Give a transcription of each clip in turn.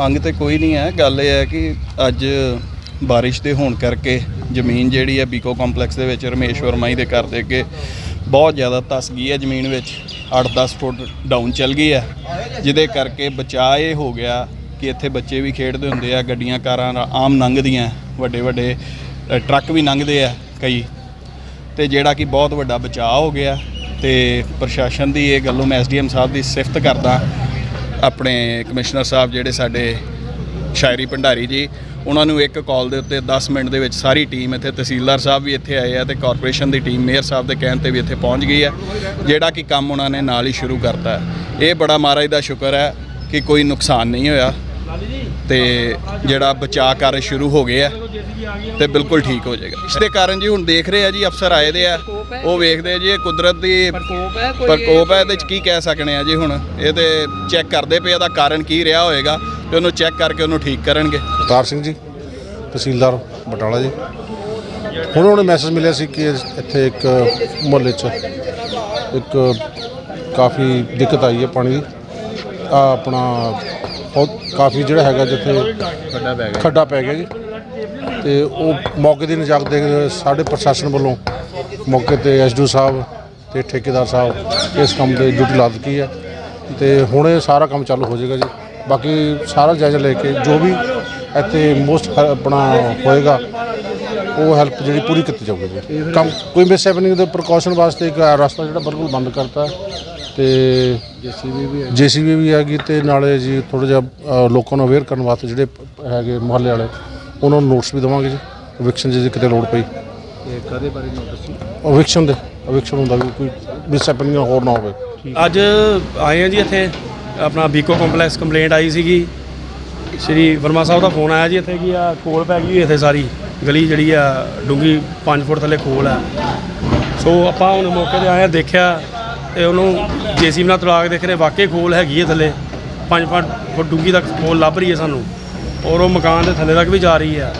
ਮੰਗ ਤੇ ਕੋਈ ਨਹੀਂ ਹੈ। ਗੱਲ ਇਹ ਹੈ ਕਿ ਅੱਜ ਬਾਰਿਸ਼ ਦੇ ਹੋਣ ਕਰਕੇ ਜ਼ਮੀਨ ਜਿਹੜੀ ਹੈ ਬੀਕੋ ਕੰਪਲੈਕਸ ਦੇ ਵਿੱਚ ਰਮੇਸ਼ ਵਰਮਾ ਜੀ ਦੇ ਘਰ ਦੇ ਅੱਗੇ ਬਹੁਤ ਜ਼ਿਆਦਾ ਤਸ ਗਈ ਹੈ। ਜ਼ਮੀਨ ਵਿੱਚ 8-10 ਫੁੱਟ ਡਾਊਨ ਚੱਲ ਗਈ ਹੈ। ਜਿਹਦੇ ਕਰਕੇ ਬਚਾਅ ਇਹ ਹੋ ਗਿਆ ਕਿ ਇੱਥੇ ਬੱਚੇ ਵੀ ਖੇਡਦੇ ਹੁੰਦੇ ਆ, ਗੱਡੀਆਂ, ਕਾਰਾਂ ਆਮ ਲੰਘਦੀਆਂ ਵੱਡੇ ਵੱਡੇ ਟਰੱਕ ਵੀ ਲੰਘਦੇ ਆ ਕਈ। ਤੇ ਜਿਹੜਾ ਕਿ ਬਹੁਤ ਵੱਡਾ ਬਚਾਅ ਹੋ ਗਿਆ ਤੇ ਪ੍ਰਸ਼ਾਸਨ ਦੀ ਇਹ ਗੱਲੋਂ ਮੈਂ ਐਸਡੀਐਮ ਸਾਹਿਬ ਦੀ ਸਿਫਤ ਕਰਦਾ ਆਪਣੇ ਕਮਿਸ਼ਨਰ ਸਾਹਿਬ ਜਿਹੜੇ ਸਾਡੇ ਸ਼ਾਇਰੀ ਭੰਡਾਰੀ ਜੀ, ਉਹਨਾਂ ਨੂੰ ਇੱਕ ਕਾਲ ਦੇ ਉੱਤੇ 10 ਮਿੰਟ ਦੇ ਵਿੱਚ ਸਾਰੀ ਟੀਮ ਇੱਥੇ ਤਹਿਸੀਲਦਾਰ ਸਾਹਿਬ ਵੀ ਇੱਥੇ ਆਏ ਆ ਤੇ ਕਾਰਪੋਰੇਸ਼ਨ ਦੀ ਟੀਮ ਮੇਅਰ ਸਾਹਿਬ ਦੇ ਕਹਿਣ ਤੇ ਵੀ ਇੱਥੇ ਪਹੁੰਚ ਗਈ ਹੈ ਜਿਹੜਾ ਕਿ ਕੰਮ ਉਹਨਾਂ ਨੇ ਨਾਲ ਹੀ ਸ਼ੁਰੂ ਕਰਤਾ। ਇਹ ਬੜਾ ਮਹਾਰਾਜ ਦਾ ਸ਼ੁਕਰ ਹੈ ਕਿ ਕੋਈ ਨੁਕਸਾਨ ਨਹੀਂ ਹੋਇਆ। ਤੇ ਜਿਹੜਾ ਬਚਾਅ ਕਾਰਜ ਸ਼ੁਰੂ ਹੋ ਗਏ ਆ ਤੇ ਬਿਲਕੁਲ ਠੀਕ ਹੋ ਜਾਏਗਾ। ਇਸ ਦੇ ਕਾਰਨ ਜੀ ਹੁਣ ਦੇਖ ਰਹੇ ਆ ਜੀ ਅਫਸਰ ਆਏ ਦੇ ਆ ਉਹ ਵੇਖਦੇ ਜੀ ਇਹ ਕੁਦਰਤ ਦੀ ਪ੍ਰਕੋਪ ਹੈ ਕੋਈ ਪ੍ਰਕੋਪ ਹੈ ਇਹਦੇ ਚ ਕੀ ਕਹਿ ਸਕਣੇ ਆ ਜੀ ਹੁਣ? ਇਹ ਤੇ ਚੈੱਕ ਕਰਦੇ ਪਏ ਇਹਦਾ ਕਾਰਨ ਕੀ ਰਿਹਾ ਹੋਏਗਾ ਤੇ ਉਹਨੂੰ ਚੈੱਕ ਕਰਕੇ ਉਹਨੂੰ ਠੀਕ ਕਰਨਗੇ। ਅਵਤਾਰ ਸਿੰਘ ਜੀ ਤਹਿਸੀਲਦਾਰ ਬਟਾਲਾ ਜੀ। ਹੁਣ ਉਹਨੇ ਮੈਸੇਜ ਮਿਲਿਆ ਸੀ ਕਿ ਇੱਥੇ ਇੱਕ ਮੁਹੱਲੇ 'ਚ ਇੱਕ ਕਾਫੀ ਦਿੱਕਤ ਆਈ ਹੈ ਪਾਣੀ ਦੀ। ਆ ਆਪਣਾ ਬਹੁਤ ਕਾਫੀ ਜਿਹੜਾ ਹੈਗਾ ਜਿੱਥੇ ਖੱਡਾ ਪੈ ਗਿਆ। ਖੱਡਾ ਪੈ ਗਿਆ ਜੀ। ਤੇ ਉਹ ਮੌਕੇ ਦੀ ਨਜਾਕਤ ਦੇ ਸਾਡੇ ਪ੍ਰਸ਼ਾਸਨ ਵੱਲੋਂ ਮੌਕੇ ਤੇ ਐਸਡੀਓ ਸਾਹਿਬ ਤੇ ਠੇਕੇਦਾਰ ਸਾਹਿਬ ਇਸ ਕੰਮ ਦੇ ਡਿਊਟੀ ਲਾ ਦਿੱਤੀ ਹੈ। ਤੇ ਹੁਣ ਇਹ ਸਾਰਾ ਕੰਮ ਚਾਲੂ ਹੋ ਜਾਏਗਾ ਜੀ। ਬਾਕੀ ਸਾਰਾ ਜਾਇਜ਼ਾ ਲੈ ਕੇ ਜੋ ਵੀ ਇੱਥੇ ਮੋਸਟ ਆਪਣਾ ਹੋਏਗਾ ਉਹ ਹੈਲਪ ਜਿਹੜੀ ਪੂਰੀ ਕੀਤੀ ਜਾਊਗੀ ਜੀ। ਕੰਮ ਕੋਈ ਮਿਸ ਹੈਪਨਿੰਗ ਦੇ ਪ੍ਰੀਕਾਸ਼ਨ ਵਾਸਤੇ ਇੱਕ ਰਸਤਾ ਜਿਹੜਾ ਬਿਲਕੁਲ ਬੰਦ ਕਰਤਾ। ਤੇ ਜੀਸੀਬੀ ਵੀ ਹੈ ਜੀਸੀਬੀ ਵੀ ਹੈਗੀ ਤੇ ਨਾਲੇ ਜੀ ਥੋੜਾ ਜਿਹਾ ਅ, ਲੋਕਾਂ ਨੂੰ ਅਵੇਅਰ ਕਰਨ ਵਾਸਤੇ ਜਿਹੜੇ ਹੈਗੇ ਮੁਹੱਲੇ ਵਾਲੇ ਉਹਨਾਂ ਨੂੰ ਨੋਟਸ ਵੀ ਦੇਵਾਂਗੇ ਜੀ। ਅਵਿਕਸ਼ਨ ਜੇ ਕਿਤੇ ਲੋੜ ਪਈ। ਇਹ ਕਦੇ ਬਾਰੇ ਨੋਟਿਸ ਸੀ? ਅਵਿਕਸ਼ਨ ਦੇ ਅਵਿਕਸ਼ਨ ਹੁੰਦਾ ਵੀ ਕੋਈ ਹੋਰ ਨਾ ਹੋਵੇ। ਅੱਜ ਆਏ ਆ ਜੀ ਇੱਥੇ ਆਪਣਾ ਬੀਕੋ ਕੰਪਲੈਕਸ ਕੰਪਲੇਂਟ ਆਈ ਸੀਗੀ। ਸ਼੍ਰੀ ਵਰਮਾ ਸਾਹਿਬ ਦਾ ਫੋਨ ਆਇਆ ਜੀ ਇੱਥੇ ਕੀ ਆ ਕੋਲ ਪੈ ਗਈ ਇੱਥੇ ਸਾਰੀ ਗਲੀ ਜਿਹੜੀ ਆ ਡੂੰਗੀ 5 ਫੁੱਟ ਥੱਲੇ ਖੋਲ ਆ। ਸੋ ਆਪਾਂ ਹੁਣ ਮੌਕੇ ਤੇ ਆਏ ਆ ਦੇਖਿਆ ਤੇ ਉਹਨੂੰ ਜੀਸੀਬੀ ਨਾਲ ਤਲਾਕ ਦੇਖ ਰਹੇ ਵਾਕਈ ਖੋਲ ਹੈਗੀ ਹੈ ਥੱਲੇ। 5 ਫੁੱਟ ਡੂੰਗੀ ਤੱਕ ਖੋਲ ਲੱਭ ਰਹੀ ਹੈ ਸਾਨੂੰ। ਔਰ ਉਹ ਮਕਾਨ ਦੇ ਥੱਲੇ ਤੱਕ ਵੀ ਜਾ ਰਹੀ ਹੈ।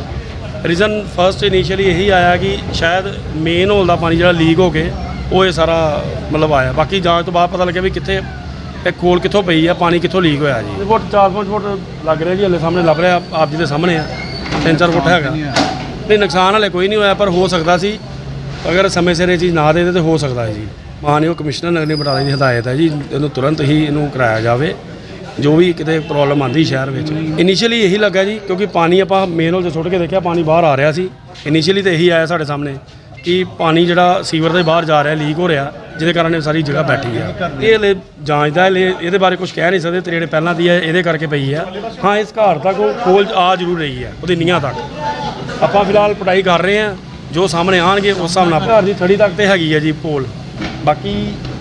ਰੀਜ਼ਨ ਫਰਸਟ ਇਨੀਸ਼ੀਅਲੀ ਇਹੀ ਆਇਆ ਕਿ ਸ਼ਾਇਦ ਮੇਨ ਹੋਲ ਦਾ ਪਾਣੀ ਜਿਹੜਾ ਲੀਕ ਹੋ ਕੇ ਉਹ ਇਹ ਸਾਰਾ ਮਤਲਬ ਆਇਆ। ਬਾਕੀ ਜਾਂਚ ਤੋਂ ਬਾਅਦ ਪਤਾ ਲੱਗਿਆ ਵੀ ਕਿੱਥੇ ਇਹ ਖੋਲ ਕਿੱਥੋਂ ਪਈ ਆ ਪਾਣੀ ਕਿੱਥੋਂ ਲੀਕ ਹੋਇਆ ਜੀ। ਫੁੱਟ 4-5 ਫੁੱਟ ਲੱਗ ਰਿਹਾ ਜੀ, ਹਲੇ ਸਾਹਮਣੇ ਲੱਭ ਰਿਹਾ, ਆਪ ਜੀ ਦੇ ਸਾਹਮਣੇ ਆ। 3-4 ਫੁੱਟ ਹੈਗਾ। ਨਹੀਂ, ਨੁਕਸਾਨ ਹਲੇ ਕੋਈ ਨਹੀਂ ਹੋਇਆ, ਪਰ ਹੋ ਸਕਦਾ ਸੀ। ਅਗਰ ਸਮੇਂ ਸਿਰ ਇਹ ਚੀਜ਼ ਨਾ ਦੇ ਦੇ ਤੇ ਹੋ ਸਕਦਾ ਹੈ ਜੀ। ਮਾਨਯੋਗ ਕਮਿਸ਼ਨਰ ਨਗਰ ਨਿਗਮ ਬਟਾਲੇ ਦੀ ਹਦਾਇਤ ਹੈ ਜੀ, ਇਹਨੂੰ ਤੁਰੰਤ ਹੀ ਇਹਨੂੰ ਕਰਾਇਆ ਜਾਵੇ, ਜੋ ਵੀ ਕਿਤੇ ਪ੍ਰੋਬਲਮ ਆਂਦੀ ਸ਼ਹਿਰ ਵਿੱਚ। ਇਨੀਸ਼ੀਅਲੀ ਇਹੀ ਲੱਗਾ ਜੀ, ਕਿਉਂਕਿ ਪਾਣੀ ਆਪਾਂ ਮੇਨ ਹੋਲ 'ਚ ਸੁੱਟ ਕੇ ਦੇਖਿਆ, ਪਾਣੀ ਬਾਹਰ ਆ ਰਿਹਾ ਸੀ। ਇਨੀਸ਼ੀਅਲੀ ਤਾਂ ਇਹੀ ਆਇਆ ਸਾਡੇ ਸਾਹਮਣੇ ਕਿ ਪਾਣੀ ਜਿਹੜਾ ਸੀਵਰ ਦੇ ਬਾਹਰ ਜਾ ਰਿਹਾ ਲੀਕ ਹੋ ਰਿਹਾ, ਜਿਹਦੇ ਕਾਰਨ ਇਹ ਸਾਰੀ ਜਗ੍ਹਾ ਬੈਠੀ ਆ। ਇਹ ਹਲੇ ਜਾਂਚ ਦਾ ਇਹਦੇ ਬਾਰੇ ਕੁਝ ਕਹਿ ਨਹੀਂ ਸਕਦੇ ਤੇ ਜਿਹੜੇ ਪਹਿਲਾਂ ਦੀ ਹੈ, ਇਹਦੇ ਕਰਕੇ ਪਈ ਆ। ਹਾਂ, ਇਸ ਘਰ ਤੱਕ ਉਹ ਖੋਲ ਆ ਜ਼ਰੂਰ ਰਹੀ ਹੈ ਉਹਦੀ ਨੀਹਾਂ ਤੱਕ। ਆਪਾਂ ਫਿਲਹਾਲ ਪਟਾਈ ਕਰ ਰਹੇ ਹਾਂ ਜੋ ਸਾਹਮਣੇ ਆਣਗੇ ਉਸ ਹਿਸਾਬ ਨਾਲ। ਘਰ ਦੀ ਥੜੀ ਤੱਕ ਤੇ ਹੈਗੀ ਹੈ ਜੀ, ਪੋਲ। ਬਾਕੀ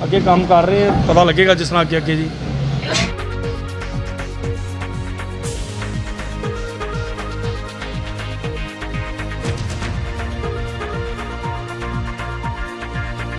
ਅੱਗੇ ਕੰਮ ਕਰ ਰਹੇ ਹਾਂ ਪਤਾ ਲੱਗੇਗਾ ਜਿਸ ਤਰ੍ਹਾਂ ਅੱਗੇ ਅੱਗੇ ਜੀ।